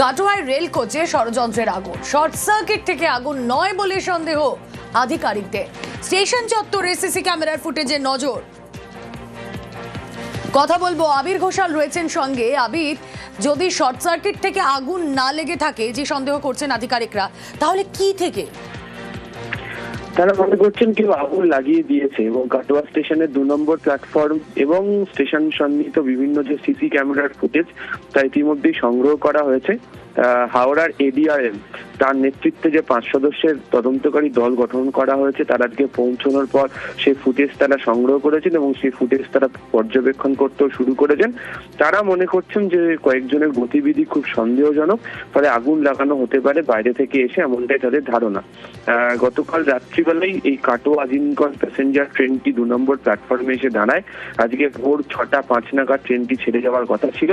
কাটোয়ায় rail কোচে ষড়যন্ত্রের আগুন। শর্ট সার্কিট থেকে আগুন নয় বলে সন্দেহ আধিকারিকদের। স্টেশন চত্বরে সিসি ক্যামেরার ফুটেজে নজর। কথা বলব আবির ঘোষাল রয়েছেন সঙ্গে। আবির, যদি শর্ট সার্কিট থেকে আগুন না লেগে থাকে, যে সন্দেহ করছেন আধিকারিকরা, তাহলে কি থেকে? তারা মনে করছেন কেউ আগুন লাগিয়ে দিয়েছে এবং কাটোয়া স্টেশনের দু নম্বর প্ল্যাটফর্ম এবং স্টেশন সন্নিহিত বিভিন্ন যে সিসি ক্যামেরার ফুটেজ, তা ইতিমধ্যেই সংগ্রহ করা হয়েছে হাওড়ার এডিআরএম তার নেতৃত্বে যে পাঁচ সদস্যের তদন্তকারী দল গঠন করা হয়েছে, তারা আজকে পৌঁছানোর পর সেই ফুটেজ তারা সংগ্রহ করেছেন এবং সেই ফুটেজ তারা পর্যবেক্ষণ করতেও শুরু করেছেন। তারা মনে করছেন যে কয়েকজনের গতিবিধি খুব সন্দেহজনক, ফলে আগুন লাগানো হতে পারে বাইরে থেকে এসে এমনটাই তাদের ধারণা। গতকাল রাত্রিবেলায় এই কাটো আজিমগঞ্জ প্যাসেঞ্জার ট্রেনটি দু নম্বর প্ল্যাটফর্মে এসে দাঁড়ায়। আজকে ভোর ছটা পাঁচ নাগাদ ট্রেনটি ছেড়ে যাওয়ার কথা ছিল।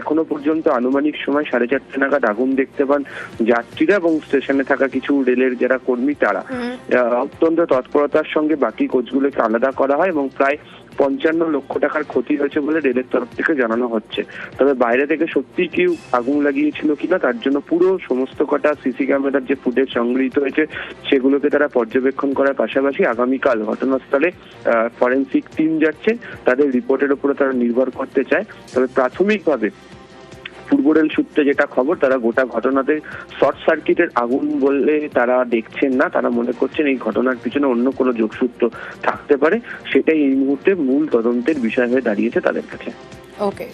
এখনও পর্যন্ত আনুমানিক সময় সাড়ে চারটে নাগাদ আগুন দেখতে পান যাত্রীরা এবং স্টেশনে থাকা কিছু রেলের যারা কর্মী তারা। অত্যন্ত তৎপরতার সঙ্গে বাকি কোচগুলোকে আলাদা করা হয় এবং প্রায় পঞ্চান্ন লক্ষ টাকার ক্ষতি হয়েছে বলে রেলের তরফ থেকে জানানো হচ্ছে। তবে বাইরে থেকে সত্যি কেউ আগুন লাগিয়েছিল কিনা তার জন্য পুরো সমস্ত কটা সিসি ক্যামেরার যে ফুটেজ সংগৃহীত হয়েছে সেগুলোকে তারা পর্যবেক্ষণ করার পাশাপাশি আগামীকাল ঘটনাস্থলে ফরেন্সিক টিম যাচ্ছে তাদের রিপোর্টের উপরে তারা নির্ভর করতে চায়। তবে প্রাথমিকভাবে পূর্ব সূত্রে যেটা খবর, তারা গোটা ঘটনাতে শর্ট সার্কিটের আগুন বলে তারা দেখছেন না, তারা মনে করছেন এই ঘটনার পিছনে অন্য কোনো যোগসূত্র থাকতে পারে। সেটাই এই মুহূর্তে মূল তদন্তের বিষয় হয়ে দাঁড়িয়েছে তাদের কাছে। ওকে